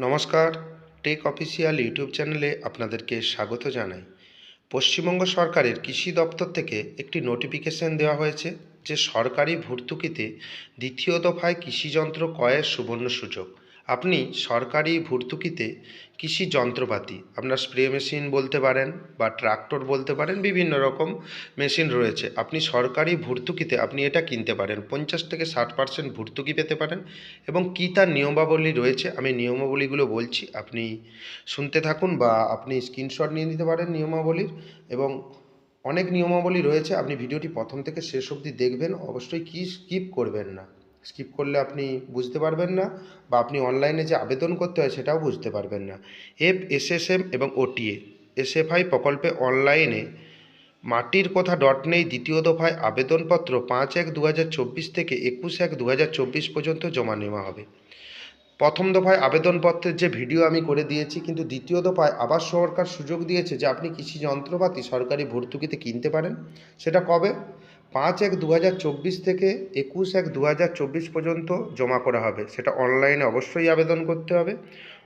নমস্কার। Take official YouTube চ্যানেলে আপনাদেরকে স্বাগত জানাই। পশ্চিমবঙ্গ সরকারের কৃষি দপ্তর থেকে একটি নোটিফিকেশন দেওয়া হয়েছে যে সরকারি ভর্তুকিতে দ্বিতীয় দফায় কৃষিযন্ত্র ক্রয়ের সুবর্ণ সুযোগ। আপনি সরকারি ভর্তুকিতে কৃষি যন্ত্রপাতি, আপনার স্প্রে মেশিন বলতে পারেন বা ট্রাক্টর বলতে পারেন, বিভিন্ন রকম মেশিন রয়েছে। আপনি সরকারি ভর্তুকিতে আপনি এটা কিনতে পারেন। পঞ্চাশ থেকে ষাট পার্সেন্ট ভর্তুকি পেতে পারেন এবং কী তার নিয়মাবলী রয়েছে আমি নিয়মাবলীগুলো বলছি। আপনি শুনতে থাকুন বা আপনি স্ক্রিনশট নিয়ে নিতে পারেন নিয়মাবলীর এবং অনেক নিয়মাবলী রয়েছে। আপনি ভিডিওটি প্রথম থেকে শেষ অবধি দেখবেন। অবশ্যই কি স্কিপ করবেন না। স্কিপ করলে আপনি বুঝতে পারবেন না বা আপনি অনলাইনে যে আবেদন করতে হয় সেটাও বুঝতে পারবেন না। এফ এসএসএম এবং ওটিএ এসএফআই প্রকল্পে অনলাইনে মাটির কথা ডট নেই, দ্বিতীয় দফায় আবেদনপত্র পাঁচ এক দু থেকে একুশ এক দু পর্যন্ত জমা নেওয়া হবে। প্রথম দফায় আবেদনপত্রের যে ভিডিও আমি করে দিয়েছি, কিন্তু দ্বিতীয় দফায় আবার সরকার সুযোগ দিয়েছে যে আপনি কৃষি যন্ত্রপাতি সরকারি ভর্তুকিতে কিনতে পারেন। সেটা কবে? পাঁচ এক দু থেকে একুশ এক দু পর্যন্ত জমা করা হবে। সেটা অনলাইনে অবশ্যই আবেদন করতে হবে।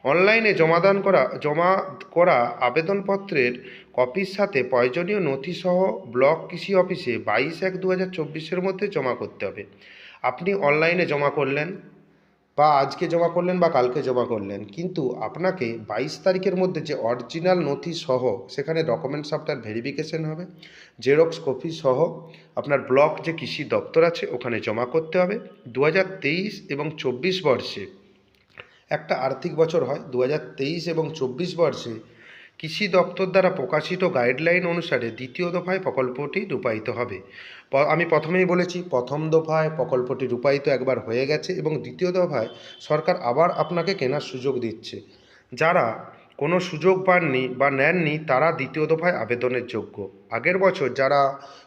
অনলাইনে জমাদান করা, জমা করা আবেদনপত্রের কপির সাথে প্রয়োজনীয় নথিসহ ব্লক কৃষি অফিসে বাইশ এক দু হাজার মধ্যে জমা করতে হবে। আপনি অনলাইনে জমা করলেন বা আজকে জমা করলেন বা কালকে জমা করলেন। কিন্তু আপনাকে বাইশ তারিখের মধ্যে যে অরিজিনাল নথি সহ সেখানে ডকুমেন্টস আপনার ভেরিফিকেশন হবে জেরক্স কপি সহ আপনার ব্লক যে কৃষি দপ্তর আছে ওখানে জমা করতে হবে। দু হাজার তেইশ এবং চব্বিশ বর্ষে, একটা আর্থিক বছর হয় দু হাজার তেইশ এবং চব্বিশ বর্ষে কৃষি দপ্তর দ্বারা প্রকাশিত গাইডলাইন অনুসারে দ্বিতীয় দফায় প্রকল্পটি রূপায়িত হবে। আমি প্রথমেই বলেছি, প্রথম দফায় প্রকল্পটি রূপায়িত একবার হয়ে গেছে এবং দ্বিতীয় দফায় সরকার আবার আপনাকে কেনার সুযোগ দিচ্ছে। যারা কোনো সুযোগ পাননি বা নেননি তারা দ্বিতীয় দফায় আবেদনের যোগ্য। আগের বছর যারা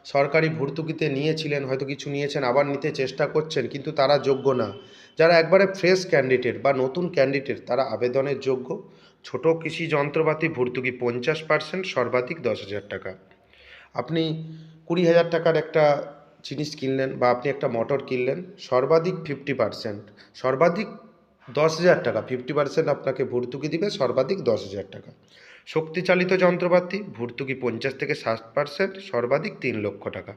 সরকারি ভর্তুকিতে নিয়েছিলেন, হয়তো কিছু নিয়েছেন, আবার নিতে চেষ্টা করছেন, কিন্তু তারা যোগ্য না। যারা একবারে ফ্রেশ ক্যান্ডিডেট বা নতুন ক্যান্ডিডেট, তারা আবেদনের যোগ্য। ছোট কৃষি যন্ত্রপাতি ভর্তুকি পঞ্চাশ পার্সেন্ট, সর্বাধিক দশ হাজার টাকা। আপনি কুড়ি হাজার টাকার একটা জিনিস কিনলেন বা আপনি একটা মোটর কিনলেন, সর্বাধিক ফিফটি পার্সেন্ট, সর্বাধিক দশ হাজার টাকা ফিফটি পার্সেন্ট আপনাকে ভর্তুকি দিবে সর্বাধিক দশ হাজার টাকা। শক্তিচালিত যন্ত্রপাতি, ভর্তুকি পঞ্চাশ থেকে ষাট পার্সেন্ট সর্বাধিক তিন লক্ষ টাকা।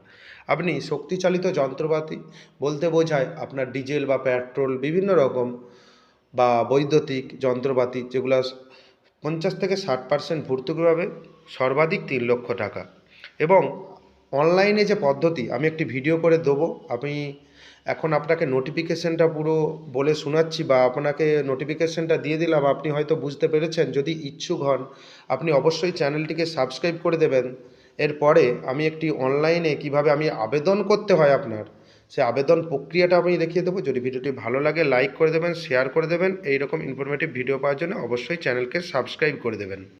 আপনি শক্তিচালিত যন্ত্রপাতি বলতে বোঝায় আপনার ডিজেল বা পেট্রোল, বিভিন্ন রকম বা বৈদ্যুতিক যন্ত্রপাতি যেগুলো পঞ্চাশ থেকে ষাট পার্সেন্ট ভর্তুকি পাবে, সর্বাধিক তিন লক্ষ টাকা। এবং অনলাইনে যে পদ্ধতি, আমি একটি ভিডিও করে দেবো। আমি এখন আপনাকে নোটিফিকেশনটা পুরো বলে শোনাচ্ছি বা আপনাকে নোটিফিকেশনটা দিয়ে দিলাম, আপনি হয়তো বুঝতে পেরেছেন। যদি ইচ্ছুক হন, আপনি অবশ্যই চ্যানেলটিকে সাবস্ক্রাইব করে দেবেন। এরপরে আমি একটি অনলাইনে কীভাবে আমি আবেদন করতে হয় আপনার, সে আবেদন প্রক্রিয়াটা আমি দেখিয়ে দেবো। যদি ভিডিওটি ভালো লাগে লাইক করে দেবেন শেয়ার করে দেবেন। এই রকম ইনফরমেটিভ ভিডিও পাওয়ার জন্য অবশ্যই চ্যানেলকে সাবস্ক্রাইব করে দেবেন।